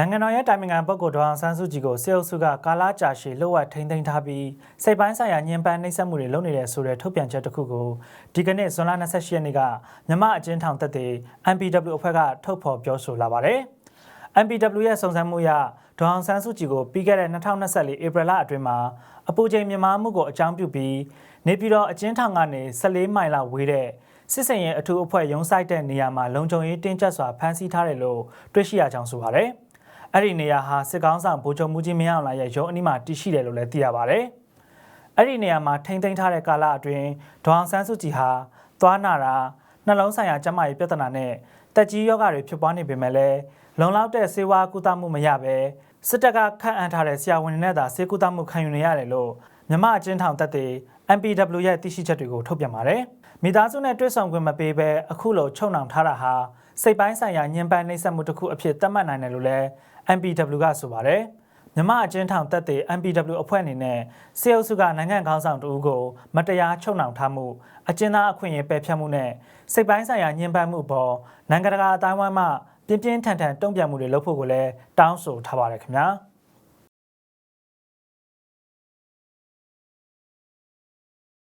နိုင်ငံတော်ရဲ့တိုင်ပင်ခံပုဂ္ဂိုလ်ဒေါအောင်ဆန်းစုကြည်ကိုစေအုပ်စုကကာလာကြာရှည်လှုပ်ဝက်ထိန်းသိမ်းထားပြီးစိတ်ပိုင်းဆိုင်ရာညှဉ်းပန်းနှိပ်စက်မှုတွေလုပ်နေတဲ့ဆိုတဲ့ထုတ်ပြန်ချက်တစ်ခုကိုဒီကနေ့ဇွန်လ28ရက်နေ့ကမြမအကျဉ်းထောင်တက်တဲ့ MPW အဖွဲ့ကထုတ်ဖော်ပြောဆိုလာပါတယ်။ MPW ရဲ့စုံစမ်းမှုအရဒေါအောင်ဆန်းစုကြည်ကိုပြီးခဲ့တဲ့2024ဧပြီလအတွင်းမှာအပူချိန်မြန်မာမှုကိုအကြောင်းပြုပြီးနေပြည်တော်အကျဉ်းထောင်ကနေ14မိုင်လောက်ဝေးတဲ့စစ်စင်ရဲ့အထူးအဖွဲ့ရုံးဆိုင်တဲ့နေရာမှာလုံခြုံရေးတင်းကျပ်စွာဖမ်းဆီးထားတယ်လို့တွေ့ရှိရကြောင်းဆိုပါတယ်။ အဲ့ဒီနေရာဟာစစ်ကောင်းဆောင်ဗိုလ်ချုပ်မှုကြီးမင်းအောင်လှိုင်ရဲ့ရုံးအနီးမှာတည်ရှိတယ်လို့လည်းသိရပါတယ်။အဲ့ဒီနေရာမှာထိမ့်သိမ်းထားတဲ့ကာလအတွင်းဒေါအောင်ဆန်းစုကြည်ဟာသွားနာတာနှလုံးဆိုင်ရာကျန်းမာရေးပြဿနာနဲ့တက်ကြီးယောဂတွေဖြစ်ပွားနေပေမဲ့လည်းလုံလောက်တဲ့ဆေးဝါးကုသမှုမရဘဲစစ်တပ်ကခန့်အပ်ထားတဲ့ဆရာဝန်တွေနဲ့သာဆေးကုသမှုခံယူနေရတယ်လို့မြမအချင်းထောင်တက်တဲ့ MPW ရဲ့သိရှိချက်တွေကိုထုတ်ပြန်ပါတယ်။မိသားစုနဲ့တွေ့ဆုံခွင့်မပေးဘဲအခုလိုချုပ်နှောင်ထားတာဟာစိတ်ပိုင်းဆိုင်ရာညှဉ်းပန်းနှိပ်စက်မှုတစ်ခုအဖြစ်သတ်မှတ်နိုင်တယ်လို့လည်း MPW ကဆိုပါတယ်။မြမအချင်းထောင်တက်တဲ့ MPW အဖွဲ့အနေနဲ့စေအုပ်စုကနိုင်ငံခေါင်းဆောင်တဦးကိုမတရားချုပ်နှောင်ထားမှုအကျဉ်းသားအခွင့်အရေးပယ်ဖျက်မှုနဲ့စိတ်ပိုင်းဆိုင်ရာညှဉ်းပန်းမှုပေါ်နိုင်ငံတကာအတိုင်းအဝိုင်းမှပြင်းပြင်းထန်ထန်တုံ့ပြန်မှုတွေလုပ်ဖို့ကိုလည်းတောင်းဆိုထားပါတယ်ခင်ဗျာ။